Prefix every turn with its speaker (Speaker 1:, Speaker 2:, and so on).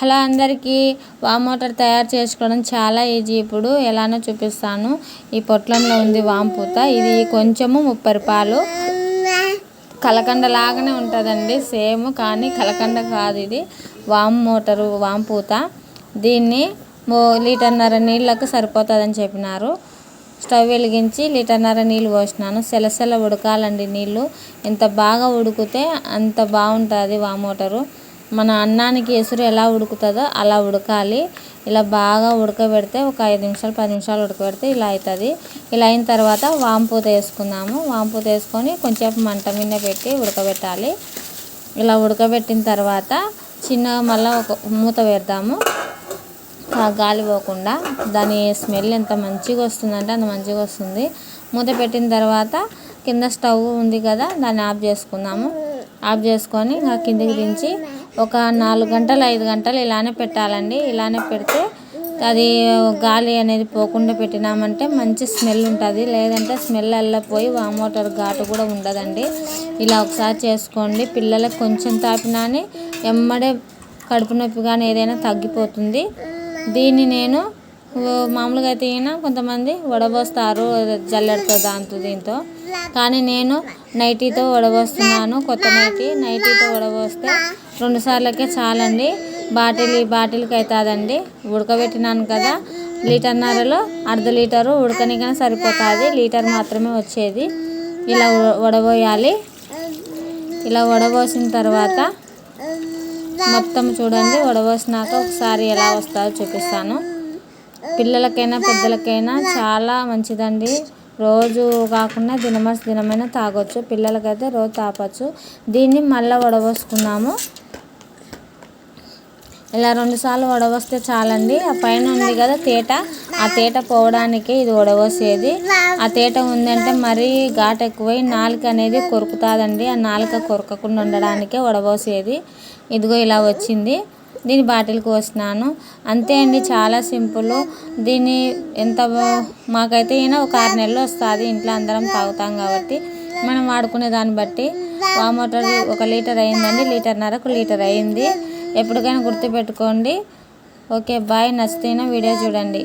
Speaker 1: Hello అందరికీ warm water తయారు చేసుకోవడం చాలా ఈజీ. ఇప్పుడు ఎలానో చూపిస్తాను. ఈ పొట్లంలో ఉంది వామ్ పూత. ఇది కొంచెము ముప్పై రూపాయలు. కలకండ లాగానే ఉంటుందండి సేమ్ కానీ కలకండ కాదు ఇది. వామ్ మోటరు వామ్ పూత. దీన్ని లీటర్న్నర నీళ్ళకు సరిపోతుందని చెప్పినారు. స్టవ్ వెలిగించి లీటర్న్నర నీళ్ళు పోసినాను. సెలసెల ఉడకాలండి నీళ్ళు. ఎంత బాగా ఉడికితే అంత బాగుంటుంది వామ్ మోటరు. మన అన్నానికి ఎసురు ఎలా ఉడుకుతుందో అలా ఉడకాలి. ఇలా బాగా ఉడకబెడితే ఒక ఐదు నిమిషాలు పది నిమిషాలు ఉడకబెడితే ఇలా అవుతుంది. ఇలా అయిన తర్వాత వాంపూత వేసుకుందాము. వాంపూత వేసుకొని కొంచెంసేపు మంట మీద పెట్టి ఉడకబెట్టాలి. ఇలా ఉడకబెట్టిన తర్వాత చిన్నగా మళ్ళీ ఒక మూత పెడదాము. గాలి పోకుండా దాని స్మెల్ ఎంత మంచిగా వస్తుందంటే అంత మంచిగా వస్తుంది. మూత పెట్టిన తర్వాత కింద స్టవ్ ఉంది కదా దాన్ని ఆఫ్ చేసుకుందాము. ఆఫ్ చేసుకొని ఇంకా కిందికి దించి ఒక నాలుగు గంటలు ఐదు గంటలు ఇలానే పెట్టాలండి. ఇలానే పెడితే అది గాలి అనేది పోకుండా పెట్టినామంటే మంచి స్మెల్ ఉంటుంది. లేదంటే స్మెల్ వెళ్ళిపోయి వామోటర్ ఘాటు కూడా ఉండదండి. ఇలా ఒకసారి చేసుకోండి. పిల్లలకు కొంచెం తాపినాని ఎమ్మడే కడుపు నొప్పి కానీ ఏదైనా తగ్గిపోతుంది. దీన్ని నేను మామూలుగా అయితే కొంతమంది వడబోస్తారు జల్లెడతో దాంతో దీంతో. కానీ నేను నైటీతో వడబోస్తున్నాను. కొత్త నైటీ నైటీతో వడబోస్తే రెండు సార్లకే చాలండి. బాటిల్ బాటిల్కి అవుతుందండి ఉడకబెట్టినాను కదా లీటర్న్నరలో అర్ధ లీటరు ఉడకనికైనా సరిపోతుంది. లీటర్ మాత్రమే వచ్చేది. ఇలా వడబోయాలి. ఇలా వడబోసిన తర్వాత మొత్తం చూడండి వడబోసినాక ఒకసారి ఎలా వస్తుందో చూపిస్తాను. పిల్లలకైనా పెద్దలకైనా చాలా మంచిదండి. రోజు కాకుండా దినమస్ దినమైనా తాగొచ్చు. పిల్లలకైతే రోజు తాపచ్చు. దీన్ని మళ్ళీ వడబోసుకున్నాము. ఇలా రెండుసార్లు వడవస్తే చాలండి. ఆ పైన ఉంది కదా తేట. ఆ తేట పోవడానికి ఇది వడవసేది ఆ తేట ఉందంటే మరీ ఘాట్ ఎక్కువై నాలుక అనేది కొరుకుతుందండి. ఆ నాలుక కొరకకుండా ఉండడానికే వడవసేది ఇదిగో ఇలా వచ్చింది. దీని బాటిల్ కోసినాను అంతే అండి చాలా సింపుల్. దీన్ని ఎంత మాకైతే అయినా ఒక ఆరు నెలలు వస్తుంది ఇంట్లో అందరం తాగుతాం కాబట్టి. మనం వాడుకునే దాన్ని బట్టి వామోటర్ ఒక లీటర్ అయిందండి లీటర్న్నరకు లీటర్ అయింది. ఎప్పటికైనా గుర్తుపెట్టుకోండి. Okay bye. నచ్చితేనే వీడియో చూడండి.